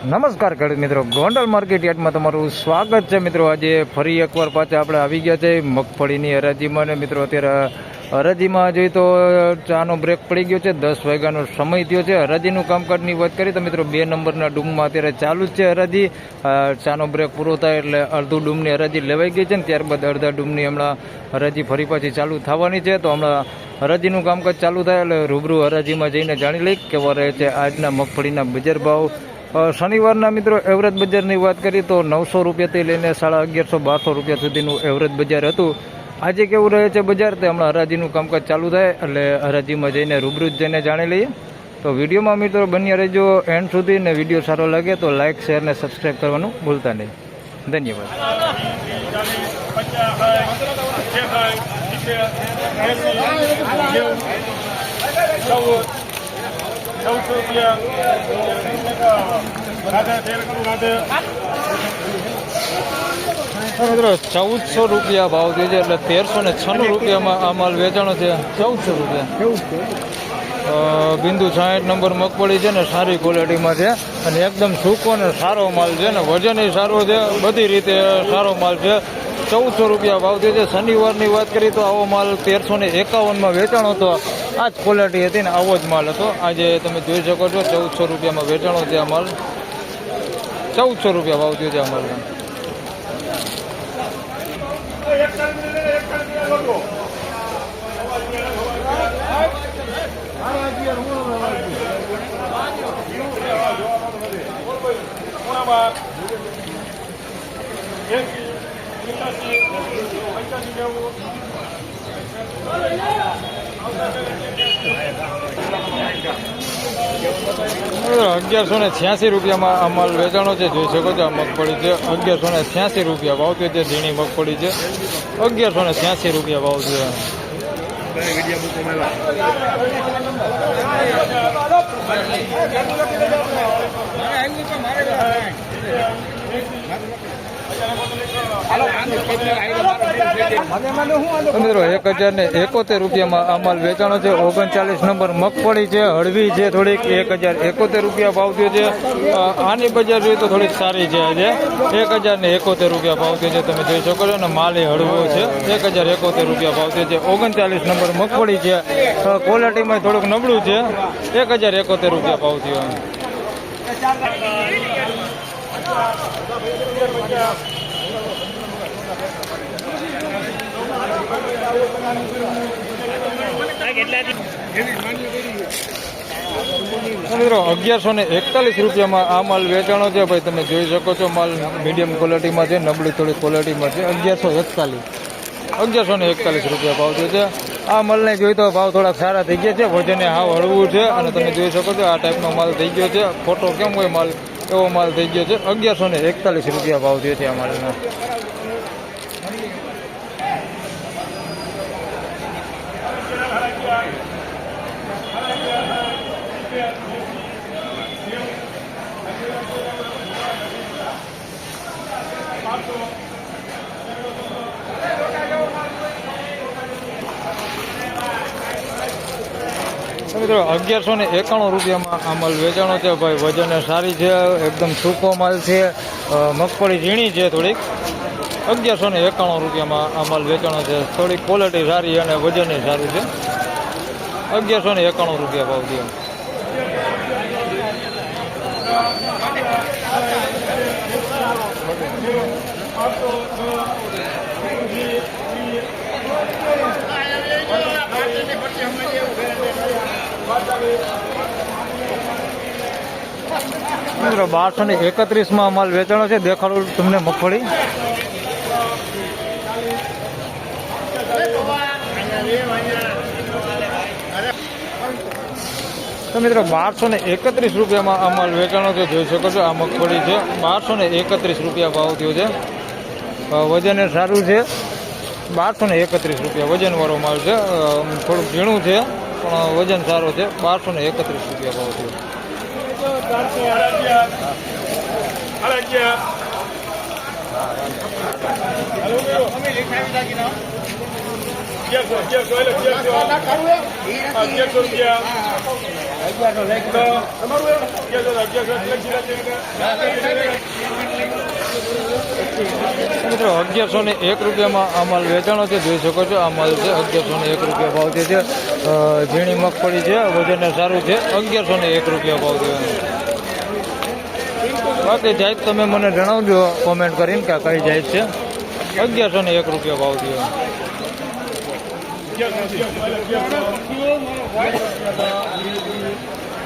નમસ્કાર ખેડૂત મિત્રો. ગોંડલ માર્કેટ યાર્ડમાં તમારું સ્વાગત છે મિત્રો. આજે ફરી એકવાર પાછા આપણે આવી ગયા છે મગફળીની હરાજીમાં. ને મિત્રો, અત્યારે હરાજીમાં જોઈએ તો ચાનો બ્રેક પડી ગયો છે. દસ વાગ્યાનો સમય થયો છે. હરાજીનું કામકાજની વાત કરીએ તો મિત્રો, બે નંબરના ડૂમમાં અત્યારે ચાલુ જ છે હરાજી. ચાનો બ્રેક પૂરો થાય એટલે અડધું ડૂમની હરાજી લેવાઈ ગઈ છે. ને ત્યારબાદ અડધા ડૂમની હમણાં હરાજી ફરી પાછી ચાલુ થવાની છે. તો હમણાં હરાજીનું કામકાજ ચાલુ થાય એટલે રૂબરૂ હરાજીમાં જઈને જાણી લઈ કેવા રહે છે આજના મગફળીના બજાર ભાવ. શનિવારના મિત્રો એવરેજ બજારની વાત કરીએ તો નવસો રૂપિયાથી લઈને સાડા અગિયારસો બારસો રૂપિયા સુધીનું એવરેજ બજાર હતું આજે કેવું રહે છે બજાર તે હમણાં હરાજીનું કામકાજ ચાલુ થાય એટલે હરાજીમાં જઈને રૂબરૂ જઈને જાણી લઈએ તો વિડીયોમાં મિત્રો બન્યા રહેજો એન્ડ સુધી ને વીડિયો સારો લાગે તો લાઇક શેર ને સબસ્ક્રાઈબ કરવાનું ભૂલતા નહીં ધન્યવાદ ચૌદસો રૂપિયા. મિત્રો ચૌદસો રૂપિયા ભાવ થયો છે એટલે તેરસો ને છન્નું રૂપિયામાં આ માલ વેચાણો છે. ચૌદસો રૂપિયા. બિંદુ સાહીઠ નંબર મગફળી છે ને સારી ક્વોલિટીમાં છે. અને એકદમ સૂકો ને સારો માલ છે ને વજન સારો છે બધી રીતે સારો માલ છે. ચૌદસો રૂપિયા ભાવ થયો છે. શનિવારની વાત કરીએ તો આવો માલ તેરસો ને એકાવનમાં વેચાણો હતો. આ જ ક્વોલિટી હતી ને આવો જ માલ હતો. આજે તમે જોઈ શકો છો ચૌદસો રૂપિયામાં વેચાણો છે આ માલ. ચૌદસો રૂપિયા ભાવ થયો છે આ માલના. Thank નેવું અગિયારસો ને છ્યાસી રૂપિયામાં અમલ માલ વેચાણો છે, જોઈ શકો છો આ મગફળી છે. અગિયારસો ને છ્યાસી રૂપિયા ભાવ છે છે, ઝીણી મગફળી છે. અગિયારસો ને છ્યાસી રૂપિયા ભાવ છે તો મિત્રો, એક હજાર ને એકોતેર રૂપિયામાં આ માલ વેચાણો છે. ઓગણચાલીસ નંબર મગફળી છે, હળવી છે થોડીક. એક હજાર એકોતેર રૂપિયા ભાવ થયો છે. આની બજાર જોઈએ તો થોડીક સારી છે આજે. એક હજાર ને એકોતેર રૂપિયા ભાવ થયો છે. તમે જોઈ શકો છો ને, માલ હળવો છે. એક હજાર એકોતેર રૂપિયા ભાવ થયો છે. ઓગણચાલીસ નંબર મગફળી છે. ક્વોલિટીમાં થોડુંક નબળું છે. એક હજાર એકોતેર રૂપિયા ભાવ થયો. મિત્રો, અગિયારસો ને એકતાલીસ રૂપિયામાં આ માલ વેચાણો છે. ભાઈ, તમે જોઈ શકો છો, માલ મીડિયમ ક્વોલિટીમાં છે, નબળી થોડી ક્વોલિટીમાં છે. અગિયારસો એકતાલીસ. અગિયારસો ને એકતાલીસ રૂપિયા ભાવ થયો છે. આ માલને જોઈ તો ભાવ થોડા સારા થઈ ગયા છે. વજને હાવ હળવું છે. અને તમે જોઈ શકો છો, આ ટાઈપનો માલ થઈ ગયો છે. ફોટો કેમ હોય માલ? એવો માલ થઈ ગયો છે. અગિયારસો ને એકતાલીસ રૂપિયા ભાવ થયો છે આ માલનો મિત્રો, અગિયારસો ને એકાણું રૂપિયામાં આ માલ વેચાણો છે. ભાઈ, વજન સારી છે, એકદમ સૂકો માલ છે. મગફળી ઝીણી છે થોડીક. અગિયારસો ને એકાણું રૂપિયામાં આ માલ વેચાણો છે. થોડીક ક્વોલિટી સારી અને વજન સારું છે. અગિયારસો ને એકાણું રૂપિયા ભાવ થયો મિત્રો બારસો ને એકત્રીસમાં માલ વેચાણો છે. દેખાડું તમને મગફળી. તો મિત્રો, બારસો ને એકત્રીસ રૂપિયામાં માલ વેચાણો છે. જોઈ શકો છો, આ મગફળી છે. બારસો ને એકત્રીસ રૂપિયા ભાવ થયો છે. વજન એ સારું છે. બારસો ને એકત્રીસ રૂપિયા વજનવાળો માલ છે. થોડુંક ઝીણું છે, પણ વજન સારો છે. બારસો ને એકત્રીસ રૂપિયા ભાવ થયો સાડા અગિયાર સાડા અગિયાર અગિયારસો રૂપિયા તમારું મિત્રો, અગિયારસો ને એક રૂપિયામાં આ માલ વેચાણો છે. જોઈ શકો છો, આ માલ છે અગિયારસો ને એક રૂપિયા ભાવ છે. ઝીણી મગફળી છે, વજનને સારું છે, અગિયારસો ને એક રૂપિયા ભાવ દેવાનો બાકી જાય તમે મને જણાવજો કોમેન્ટ કરીને કે કઈ જાય છે. અગિયારસો ને એક રૂપિયા ભાવ દેવાનો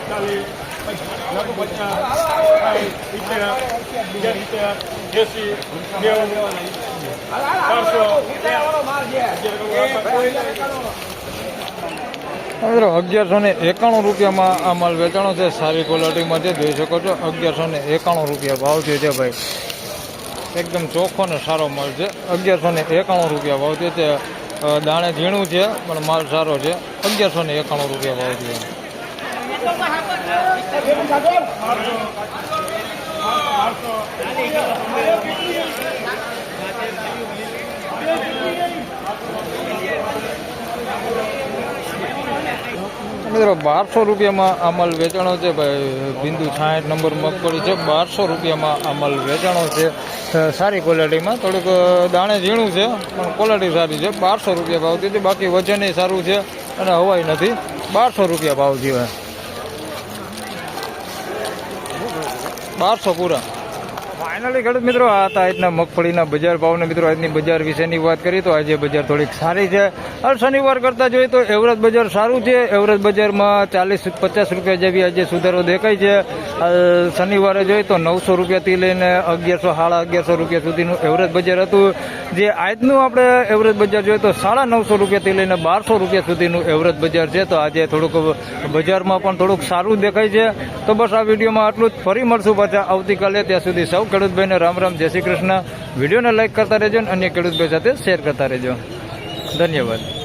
ચાલીસ મિત્રો, અગિયારસો ને એકાણું રૂપિયામાં આ માલ વેચાણો છે. સારી ક્વોલિટીમાં છે. જોઈ શકો છો, અગિયારસો ને એકાણું રૂપિયા ભાવ છે તે ભાઈ. એકદમ ચોખ્ખો ને સારો માલ છે. અગિયારસો ને એકાણું રૂપિયા ભાવ છે. તે દાણે ઝીણું છે, પણ માલ સારો છે. અગિયારસો ને એકાણું રૂપિયા ભાવ છે મિત્રો, બારસો રૂપિયામાં અમલ વેચાણો છે ભાઈ. બિંદુ છાંઠ નંબર મગફળી છે. બારસો રૂપિયામાં અમલ વેચાણો છે. સારી ક્વોલિટીમાં થોડુંક દાણે ઝીણું છે, પણ ક્વોલિટી સારી છે. બારસો રૂપિયા ભાવ છે. બાકી વજન સારું છે અને હવાઈ નથી. બારસો રૂપિયા ભાવ છે. બારસો પૂરા. ફાઇનલી ખેડૂત મિત્રો હતા આજના મગફળીના બજાર ભાવને મિત્રો, આજની બજાર વિશેની વાત કરીએ તો આજે બજાર થોડીક સારી છે. હર શનિવાર કરતાં જોઈએ તો એવરેજ બજાર સારું છે. એવરેજ બજારમાં ચાલીસ પચાસ રૂપિયા જેવી આજે સુધારો દેખાય છે. શનિવારે જોઈએ તો નવસો રૂપિયાથી લઈને અગિયારસો, સાડા અગિયારસો રૂપિયા સુધીનું એવરેજ બજાર હતું. જે આજનું આપણે એવરેજ બજાર જોઈએ તો સાડા નવસો રૂપિયાથી લઈને બારસો રૂપિયા સુધીનું એવરેજ બજાર છે. તો આજે થોડુંક બજારમાં પણ થોડુંક સારું દેખાય છે. તો બસ આ વિડીયોમાં આટલું જ. ફરી મળશું પાછા આવતીકાલે. ત્યાં સુધી સૌ ખેડૂતભાઈને રામ રામ, જય શ્રી કૃષ્ણ. વિડીયોને લાઈક કરતા રહેજો અને અન્ય ખેડૂતભાઈ સાથે શેર કરતા રહેજો. ધન્યવાદ.